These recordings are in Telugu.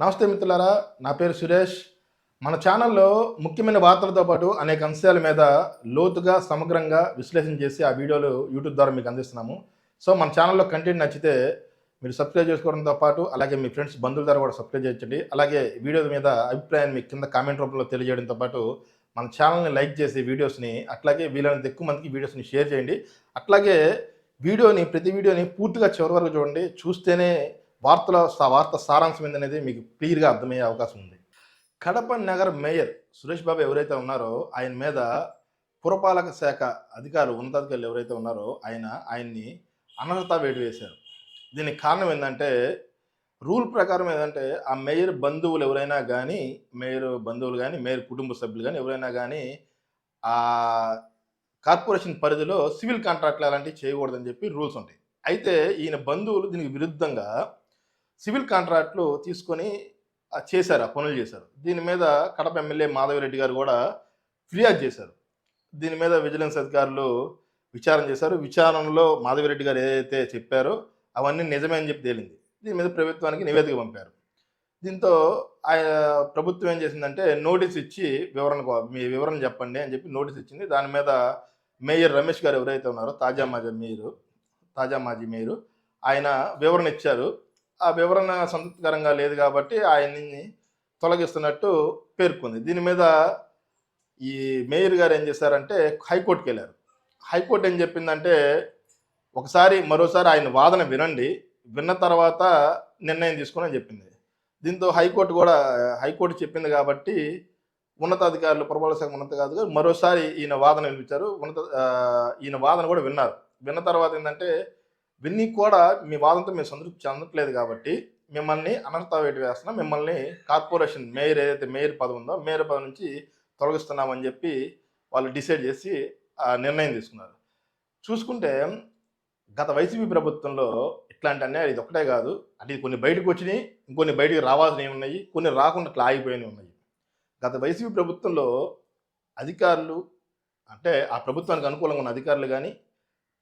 నమస్తే మిత్రులారా నా పేరు సురేష్. మన ఛానల్లో ముఖ్యమైన వార్తలతో పాటు అనేక అంశాల మీద లోతుగా సమగ్రంగా విశ్లేషణ చేసి ఆ వీడియోలు యూట్యూబ్ ద్వారా మీకు అందిస్తున్నాము. సో మన ఛానల్లో కంటెంట్ నచ్చితే మీరు సబ్స్క్రైబ్ చేసుకోవడంతో పాటు అలాగే మీ ఫ్రెండ్స్ బంధువుల ద్వారా కూడా సబ్స్క్రైబ్ చేయండి అలాగే వీడియో మీద అభిప్రాయాన్ని మీ కింద కామెంట్ రూపంలో తెలియజేయడంతో పాటు మన ఛానల్ని లైక్ చేసి వీడియోస్ని అట్లాగే వీలైనంత ఎక్కువ మందికి వీడియోస్ని షేర్ చేయండి. అట్లాగే వీడియోని ప్రతి వీడియోని పూర్తిగా చివరి వరకు చూడండి. చూస్తేనే వార్తల వార్త సారాంశం ఏందనేది మీకు క్లియర్గా అర్థమయ్యే అవకాశం ఉంది. కడప నగర మేయర్ సురేష్ బాబు ఎవరైతే ఉన్నారో ఆయన మీద పురపాలక శాఖ అధికారులు ఉన్నతాధికారులు ఎవరైతే ఉన్నారో ఆయన ఆయన్ని అనర్హత వేటు వేశారు. దీనికి కారణం ఏంటంటే రూల్ ప్రకారం ఏంటంటే ఆ మేయర్ బంధువులు ఎవరైనా కానీ మేయర్ బంధువులు కానీ మేయర్ కుటుంబ సభ్యులు కానీ ఎవరైనా కానీ ఆ కార్పొరేషన్ పరిధిలో సివిల్ కాంట్రాక్ట్లు అలాంటివి చేయకూడదని చెప్పి రూల్స్ ఉంటాయి. అయితే ఈయన బంధువులు దీనికి విరుద్ధంగా సివిల్ కాంట్రాక్ట్లు తీసుకొని చేశారు ఆ పనులు చేశారు. దీని మీద కడప ఎమ్మెల్యే మాధవిరెడ్డి గారు కూడా ఫిర్యాదు చేశారు. దీని మీద విజిలెన్స్ అధికారులు విచారణ చేశారు. విచారణలో మాధవిరెడ్డి గారు ఏదైతే చెప్పారో అవన్నీ నిజమే అని చెప్పి తేలింది. దీని మీద ప్రభుత్వానికి నివేదిక పంపారు. దీంతో ఆయన ప్రభుత్వం ఏం చేసిందంటే నోటీస్ ఇచ్చి వివరణ మీ వివరణ చెప్పండి అని చెప్పి నోటీస్ ఇచ్చింది. దాని మీద మేయర్ రమేష్ గారు ఎవరైతే ఉన్నారో తాజా మాజీ మేయరు తాజా మాజీ మేయరు ఆయన వివరణ ఇచ్చారు. ఆ వివరణ సంతృప్తికరంగా లేదు కాబట్టి ఆయన్ని తొలగిస్తున్నట్టు పేర్కొంది. దీని మీద ఈ మేయర్ గారు ఏం చేశారంటే హైకోర్టుకి వెళ్ళారు. హైకోర్టు ఏం చెప్పిందంటే ఒకసారి మరోసారి ఆయన వాదన వినండి విన్న తర్వాత నిర్ణయం తీసుకుని చెప్పింది. దీంతో హైకోర్టు కూడా హైకోర్టు చెప్పింది కాబట్టి ఉన్నతాధికారులు పురపాలక శాఖ ఉన్నతాధికారులు మరోసారి ఈయన వాదన వినిపించారు. ఉన్నత ఈయన వాదన కూడా విన్నారు. విన్న తర్వాత ఏంటంటే విన్ని కూడా మీ వాదంతో మేము సంతృప్తి చెందట్లేదు కాబట్టి మిమ్మల్ని అనర్హత వేటు వేస్తున్నాం మిమ్మల్ని కార్పొరేషన్ మేయర్ ఏదైతే మేయర్ పదవి ఉందో మేయర్ పదవి నుంచి తొలగిస్తున్నామని చెప్పి వాళ్ళు డిసైడ్ చేసి ఆ నిర్ణయం తీసుకున్నారు. చూసుకుంటే గత వైసీపీ ప్రభుత్వంలో ఇట్లాంటి అన్యాయాలు ఇది ఒకటే కాదు. అంటే కొన్ని బయటకు వచ్చినాయి ఇంకొన్ని బయటికి రావాల్సినవి ఉన్నాయి కొన్ని రాకుండా ఇట్లా ఆగిపోయినవి ఉన్నాయి. గత వైసీపీ ప్రభుత్వంలో అధికారులు అంటే ఆ ప్రభుత్వానికి అనుకూలంగా ఉన్న అధికారులు కానీ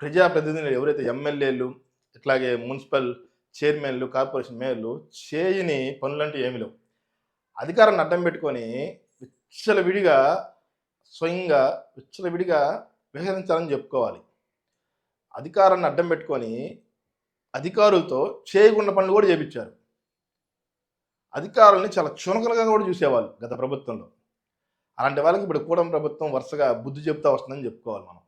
ప్రజాప్రతినిధులు ఎవరైతే ఎమ్మెల్యేలు ఇట్లాగే మున్సిపల్ చైర్మన్లు కార్పొరేషన్ మేయర్లు చేయని పనులంటూ ఏమి లేవు. అధికారాన్ని అడ్డం పెట్టుకొని విచ్చలవిడిగా స్వయంగా విచ్చలవిడిగా విహరించాలని చెప్పుకోవాలి. అధికారాన్ని అడ్డం పెట్టుకొని అధికారులతో చేయకుండా పనులు కూడా చేపించారు. అధికారుల్ని చాలా చునకలుగా కూడా చూసేవాళ్ళు గత ప్రభుత్వంలో. అలాంటి వాళ్ళకి ఇప్పుడు కూడం ప్రభుత్వం వరుసగా బుద్ధి చెప్తా వస్తుందని చెప్పుకోవాలి మనం.